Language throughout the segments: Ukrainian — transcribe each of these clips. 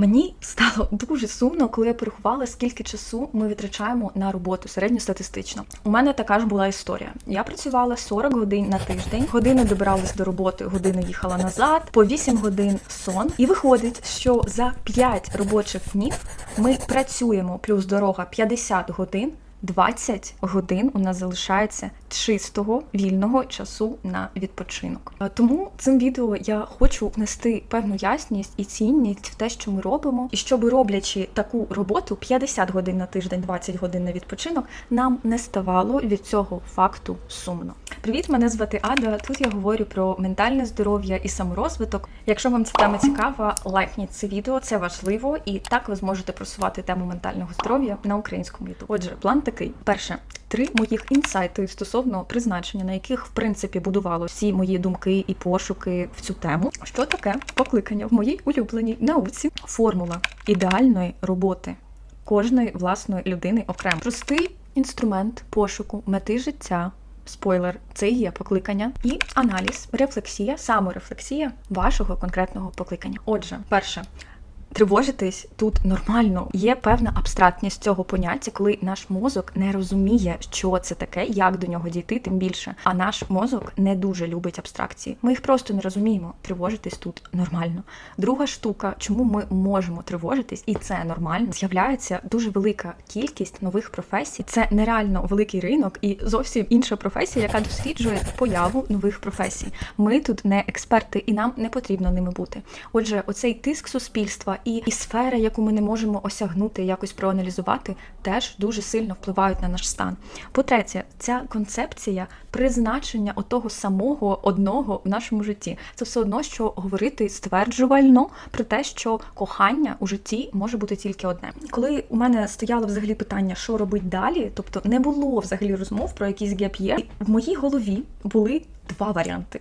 Мені стало дуже сумно, коли я порахувала, скільки часу ми витрачаємо на роботу середньостатистично. У мене така ж була історія. Я працювала 40 годин на тиждень, годину добиралась до роботи, годину їхала назад, по 8 годин сон. І виходить, що за 5 робочих днів ми працюємо плюс дорога 50 годин. 20 годин у нас залишається чистого вільного часу на відпочинок. Тому цим відео я хочу внести певну ясність і цінність в те, що ми робимо, і щоб роблячи таку роботу 50 годин на тиждень, 20 годин на відпочинок, нам не ставало від цього факту сумно. Привіт, мене звати Ада. Тут я говорю про ментальне здоров'я і саморозвиток. Якщо вам ця тема цікава, лайкніть це відео, це важливо, і так ви зможете просувати тему ментального здоров'я на українському YouTube. Отже, план такий: перше, три моїх інсайти стосовно призначення, на яких в принципі будувало всі мої думки і пошуки в цю тему. Що таке покликання в моїй улюбленій науці? Формула ідеальної роботи кожної власної людини окремо. Простий інструмент пошуку мети життя. Спойлер, це і є покликання, і аналіз, рефлексія, саморефлексія вашого конкретного покликання. Отже, перше. Тривожитись тут нормально. Є певна абстрактність цього поняття, коли наш мозок не розуміє, що це таке, як до нього дійти, тим більше. А наш мозок не дуже любить абстракції. Ми їх просто не розуміємо. Тривожитись тут нормально. Друга штука, чому ми можемо тривожитись, і це нормально, з'являється дуже велика кількість нових професій. Це нереально великий ринок і зовсім інша професія, яка досліджує появу нових професій. Ми тут не експерти, і нам не потрібно ними бути. Отже, оцей тиск суспільства і, і сфера, яку ми не можемо осягнути, якось проаналізувати, теж дуже сильно впливають на наш стан. По-третє, ця концепція призначення отого самого одного в нашому житті. Це все одно, що говорити стверджувально про те, що кохання у житті може бути тільки одне. Коли у мене стояло взагалі питання, що робити далі, тобто не було взагалі розмов про якісь геп'є, в моїй голові були два варіанти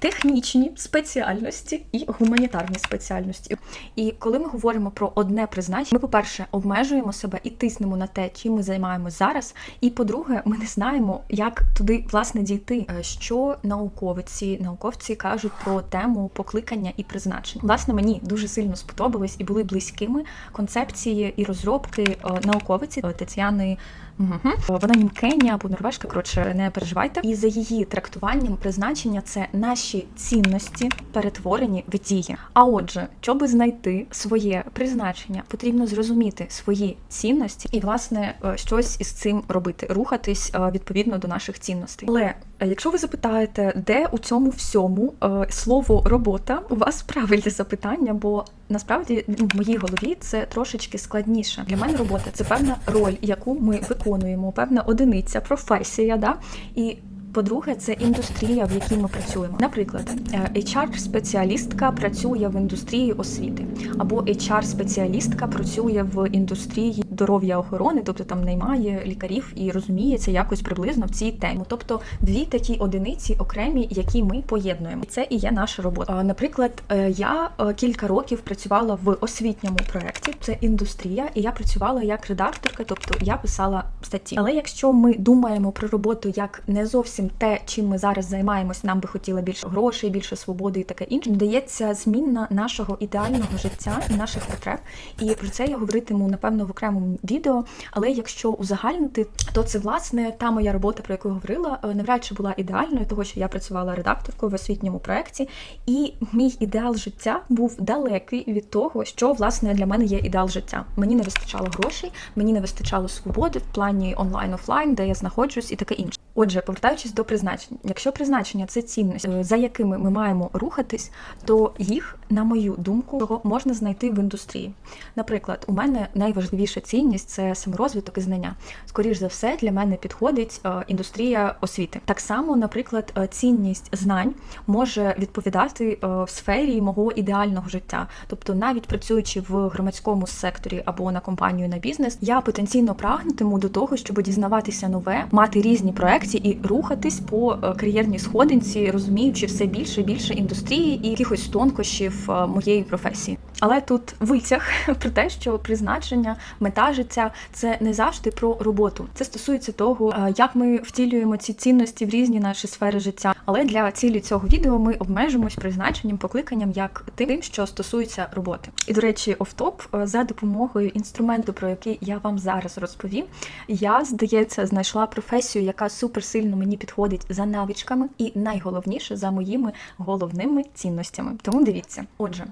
технічні спеціальності і гуманітарні спеціальності. І коли ми говоримо про одне призначення, ми, по-перше, обмежуємо себе і тиснемо на те, чим ми займаємося зараз. І по-друге, ми не знаємо, як туди власне дійти. Е, Що науковиці, науковці кажуть про тему покликання і призначення. Власне, мені дуже сильно сподобались і були близькими концепції і розробки е, науковиці Тетяни. Угу. Вона німкеня або норвежка, коротше, не переживайте. І за її трактуванням призначення це наші цінності перетворені в дії. А отже, щоб знайти своє призначення, потрібно зрозуміти свої цінності і, власне, е, щось із цим робити, рухатись е, відповідно до наших цінностей. Але е, якщо ви запитаєте, де у цьому всьому слово робота, у вас правильне запитання, бо насправді в моїй голові це трошечки складніше. Для мене робота це певна роль, яку ми виконуємо, певна одиниця, професія. Да? І по-друге, це індустрія, в якій ми працюємо. Наприклад, HR-спеціалістка працює в індустрії освіти, або HR-спеціалістка працює в індустрії здоров'я охорони, тобто там наймає лікарів і розуміється якось приблизно в цій темі. Тобто дві такі одиниці окремі, які ми поєднуємо. І це і є наша робота. Наприклад, е, я е, кілька років працювала в освітньому проєкті, це індустрія, і я працювала як редакторка, тобто я писала статті. Але якщо ми думаємо про роботу як не зовсім те, чим ми зараз займаємось, нам би хотіла більше грошей, більше свободи і таке інше, дається змінна нашого ідеального життя і наших потреб. І про це я говоритиму напевно в окремому відео. Але якщо узагальнити, то це власне та моя робота, про яку я говорила, е, навряд чи була ідеальною, того що я працювала редакторкою в освітньому проєкті, і мій ідеал життя був далекий від того, що власне для мене є ідеал життя. Мені не вистачало грошей, мені не вистачало свободи в плані онлайн-офлайн, де я знаходжусь, і таке інше. Отже, повертаючись до призначень, якщо призначення це цінності, е, за якими ми маємо рухатись, то їх, на мою думку, можна знайти в індустрії. Наприклад, у мене найважливіша цінність це саморозвиток і знання. Скоріш за все, для мене підходить е, індустрія освіти. Так само, наприклад, е, цінність знань може відповідати в сфері мого ідеального життя. Тобто, навіть працюючи в громадському секторі або на компанію на бізнес, я потенційно прагнутиму до того, щоб дізнаватися нове, мати різні проекти цінності і рухатись по е, кар'єрній сходинці, розуміючи все більше і більше індустрії і якихось тонкощів е, моєї професії. Але тут витяг про те, що призначення, мета життя це не завжди про роботу. Це стосується того, е, як ми втілюємо ці цінності в різні наші сфери життя. Але для цілі цього відео ми обмежимось призначенням, покликанням як тим, що стосується роботи. І до речі, офтоп за допомогою інструменту, про який я вам зараз розповім, я здається знайшла професію, яка суперсильно мені підходить за навичками, і найголовніше за моїми головними цінностями. Тому дивіться, отже.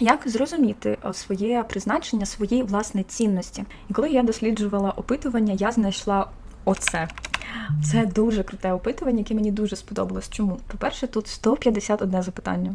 Як зрозуміти е, своє призначення, свої власне цінності? І коли я досліджувала опитування, я знайшла оце. Це дуже круте опитування, яке мені дуже сподобалось. Чому? По-перше, тут 151 запитання.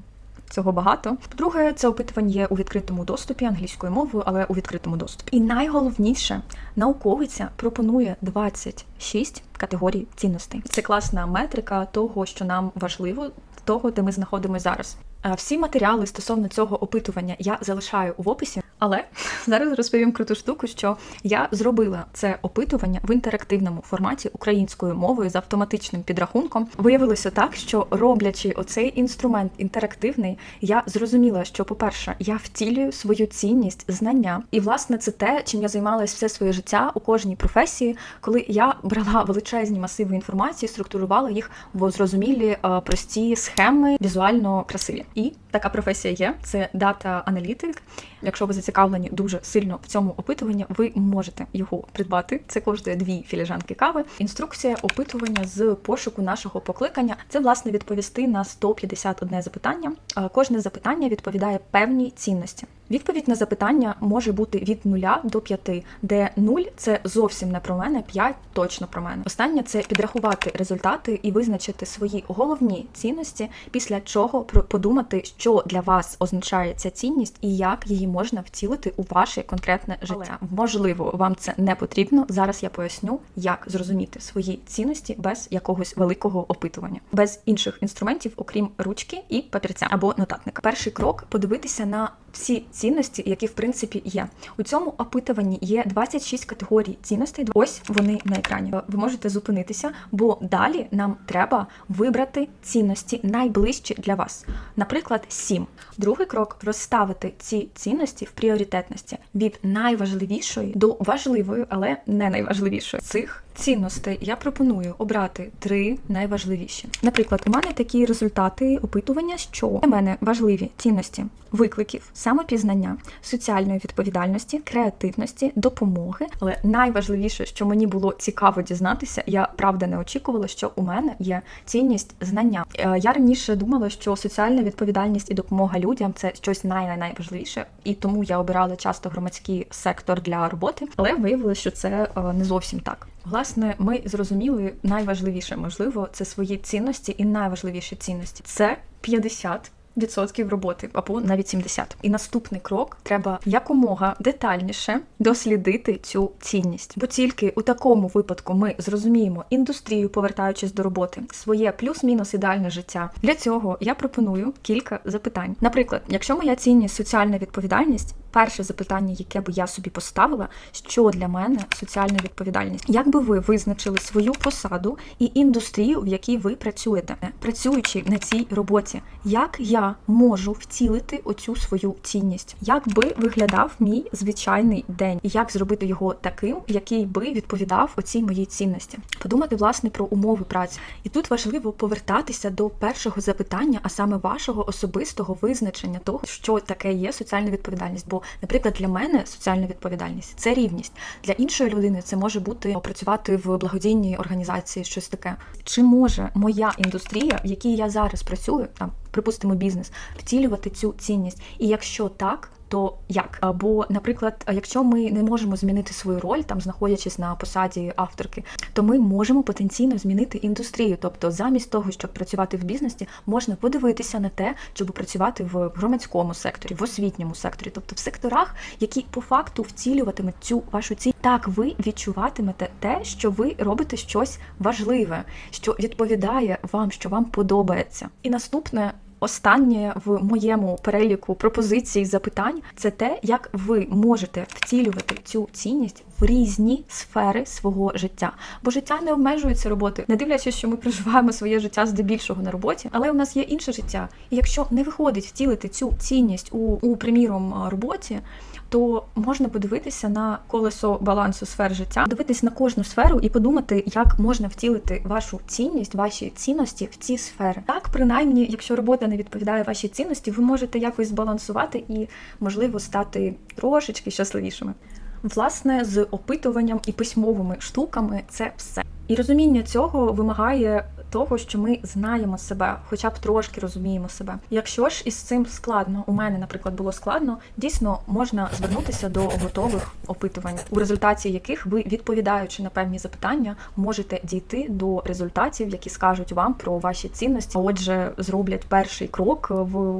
Цього багато. По-друге, це опитування є у відкритому доступі англійською мовою, але у відкритому доступі. І найголовніше, науковиця пропонує 26 категорій цінностей. Це класна метрика того, що нам важливо, того, де ми знаходимося зараз. Всі матеріали стосовно цього опитування я залишаю в описі, але зараз розповім круту штуку, що я зробила це опитування в інтерактивному форматі українською мовою з автоматичним підрахунком. Виявилося так, що роблячи оцей інструмент інтерактивний, я зрозуміла, що, по-перше, я втілюю свою цінність, знання, і власне це те, чим я займалася все своє життя у кожній професії, коли я брала величезні масиви інформації, структурувала їх в зрозумілі е, прості схеми, візуально красиві. І така професія є: це дата аналітик. Якщо ви зацікавлені дуже сильно в цьому опитуванні, ви можете його придбати. Це коштує дві філіжанки кави. Інструкція опитування з пошуку нашого покликання це власне відповісти на 151 запитання. Е, Кожне запитання відповідає певній цінності. Відповідь на запитання може бути від 0 до 5, де 0 – це зовсім не про мене, 5 – точно про мене. Останнє це підрахувати результати і визначити свої головні цінності, після чого подумати, що для вас означає ця цінність і як її можна втілити у ваше конкретне життя. Можливо, вам це не потрібно. Зараз я поясню, як зрозуміти свої цінності без якогось великого опитування, без інших інструментів, окрім ручки і папірця або нотатника. Перший крок подивитися на всі цінності, які в принципі є. У цьому опитуванні є 26 категорій цінностей. Ось вони на екрані. Ви можете зупинитися, бо далі нам треба вибрати цінності найближчі для вас. Наприклад, 7. Другий крок розставити ці цінності в пріоритетності від найважливішої до важливої, але не найважливішої. Цих цінностей я пропоную обрати три найважливіші. Наприклад, у мене такі результати опитування, що для мене важливі цінності викликів, самопізнання, соціальної відповідальності, креативності, допомоги. Але найважливіше, що мені було цікаво дізнатися, я правда не очікувала, що у мене є цінність знання. Е, Я раніше думала, що соціальна відповідальність і допомога людям це щось найважливіше, і тому я обирала часто громадський сектор для роботи, але виявилося, що це е, не зовсім так. Власне, ми зрозуміли найважливіше, можливо, це свої цінності і найважливіші цінності це 50 Відсотків роботи або навіть 70. І наступний крок треба якомога детальніше дослідити цю цінність. Бо тільки у такому випадку ми зрозуміємо індустрію, повертаючись до роботи, своє плюс-мінус ідеальне життя. Для цього я пропоную кілька запитань. Наприклад, якщо моя цінність соціальна відповідальність. Перше запитання, яке би я собі поставила, що для мене соціальна відповідальність? Як би ви визначили свою посаду і індустрію, в якій ви працюєте, працюючи на цій роботі? Як я можу втілити оцю свою цінність? Як би виглядав мій звичайний день, і як зробити його таким, який би відповідав оцій моїй цінності? Подумати власне про умови праці, і тут важливо повертатися до першого запитання, а саме вашого особистого визначення того, що таке є соціальна відповідальність. Бо Наприклад, для мене соціальна відповідальність це рівність. Для іншої людини це може бути працювати в благодійній організації, щось таке. Чи може моя індустрія, в якій я зараз працюю, там припустимо бізнес, втілювати цю цінність? І якщо так, то як? Бо, наприклад, якщо ми не можемо змінити свою роль, там знаходячись на посаді авторки, то ми можемо потенційно змінити індустрію. Тобто, замість того, щоб працювати в бізнесі, можна подивитися на те, щоб працювати в громадському секторі, в освітньому секторі, тобто в секторах, які по факту втілюватимуть цю вашу ціль. Так ви відчуватимете те, що ви робите щось важливе, що відповідає вам, що вам подобається. І наступне. Останнє в моєму переліку пропозицій запитань це те, як ви можете втілювати цю цінність в різні сфери свого життя. Бо життя не обмежується роботою, не дивлячись, що ми проживаємо своє життя здебільшого на роботі, але у нас є інше життя. І якщо не виходить втілити цю цінність у, у приміром роботі. То можна подивитися на колесо балансу сфер життя, дивитися на кожну сферу і подумати, як можна втілити вашу цінність, ваші цінності в ці сфери. Так, принаймні, якщо робота не відповідає вашій цінності, ви можете якось збалансувати і, можливо, стати трошечки щасливішими. Власне, з опитуванням і письмовими штуками це все. І розуміння цього вимагає того, що ми знаємо себе, хоча б трошки розуміємо себе. Якщо ж із цим складно, у мене, наприклад, було складно, дійсно можна звернутися до готових опитувань, у результаті яких ви, відповідаючи на певні запитання, можете дійти до результатів, які скажуть вам про ваші цінності. А отже, зроблять перший крок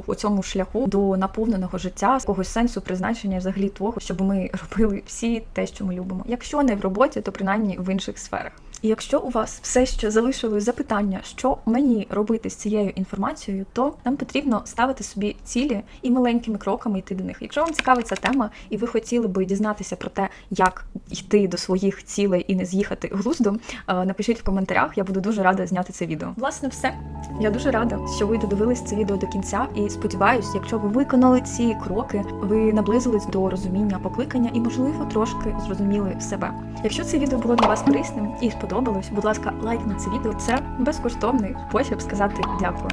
в цьому шляху до наповненого життя, когось сенсу призначення, взагалі того, щоб ми робили всі те, що ми любимо. Якщо не в роботі, то принаймні в інших сферах. І якщо у вас все ще залишилось запитання, що мені робити з цією інформацією, то нам потрібно ставити собі цілі і маленькими кроками йти до них. Якщо вам цікава ця тема, і ви хотіли би дізнатися про те, як йти до своїх цілей і не з'їхати глуздом, е, напишіть в коментарях. Я буду дуже рада зняти це відео. Власне, все. Я дуже рада, що ви додивились це відео до кінця, і сподіваюсь, якщо ви виконали ці кроки, ви наблизились до розуміння покликання і, можливо, трошки зрозуміли себе. Якщо це відео було для вас корисним і сподобалось, будь ласка, лайкніть це відео. Це безкоштовний спосіб сказати дякую.